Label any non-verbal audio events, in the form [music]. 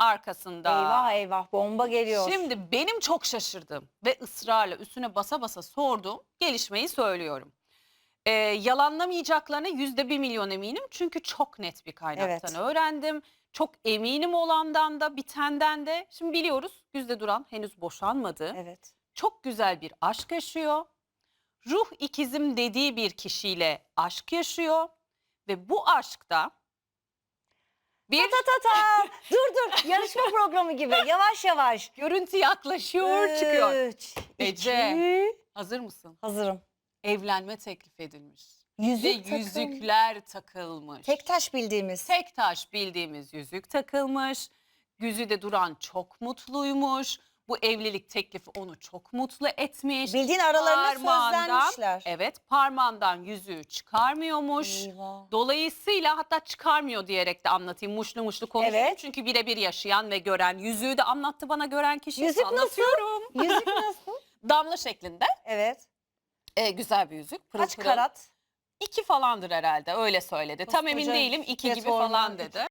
arkasında. Eyvah eyvah bomba geliyor. Şimdi benim çok şaşırdığım ve ısrarla üstüne basa basa sorduğum gelişmeyi söylüyorum. Ee, yalanlamayacaklarına yüzde bir milyon eminim. Çünkü çok net bir kaynaktan Evet. öğrendim. Çok eminim olandan da bitenden de. Şimdi biliyoruz Güzde Duran henüz boşanmadı. Evet. Çok güzel bir aşk yaşıyor. Ruh ikizim dediği bir kişiyle aşk yaşıyor. Ve bu aşkta bir Ta ta ta. dur dur yarışma [laughs] programı gibi yavaş yavaş. görüntü yaklaşıyor çıkıyor. Üç, Ece. iki. Hazır mısın? Hazırım. Evlenme teklif edilmiş. Yüzük Ve takım. yüzükler takılmış. Tek taş bildiğimiz. Tek taş bildiğimiz yüzük takılmış. Güzide Duran çok mutluymuş. Bu evlilik teklifi onu çok mutlu etmiş. Bildiğin aralarına Parmağından- sözlenmişler. Evet parmağından yüzüğü çıkarmıyormuş. Eyvah. Dolayısıyla hatta çıkarmıyor diyerek de anlatayım. Muşlu muşlu konuşayım. Evet. Çünkü birebir yaşayan ve gören yüzüğü de anlattı bana gören kişi. Yüzük nasıl? Anlatıyorum. [laughs] Yüzük nasıl? [laughs] Damla şeklinde. Evet. E, güzel bir yüzük. Pırıl Kaç pırıl. karat? İki falandır herhalde öyle söyledi. Tam emin Koskoca değilim iki gibi falan dedi.